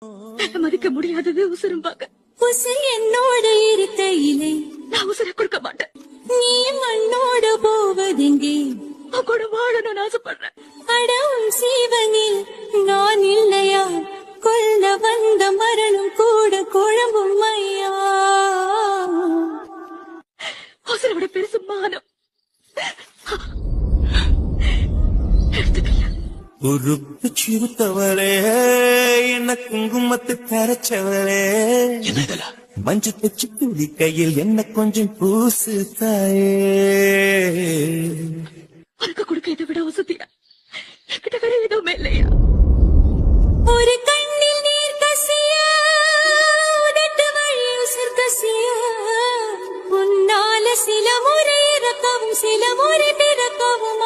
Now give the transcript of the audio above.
மதிக்க முடியாதது உசுரும்பாங்க உசு என்னோட இருக்கையிலே. நான் உசுர கொடுக்க மாட்டேன். நீ மண்ணோட போவதெங்கே? கூட வாழணும்னு ஆசைப்படுறேன். அடவும் சீவனில் நான் இல்லையா? கொல்ல வந்த மரணம் கூட குழம்பும் ஐயா உசுரை விட பெருசு மானம். உருப்பு சிறுத்தவளே என்ன குங்குமத்து கரைச்சவளே? என்ன இதெல்லாம் மஞ்சு தச்சு துளி கையில் என்ன கொஞ்சம் பூசு தாயே? உனக்கு கொடுக்க இதை விட வசதியா? கிட்ட வேற எதுவுமே இல்லையா? ஒரு கண்ணில் நீர் கசிய உதட்டு வழியில் உன்னால சில முறை இறக்கவும் சில முறை பிறக்கவும்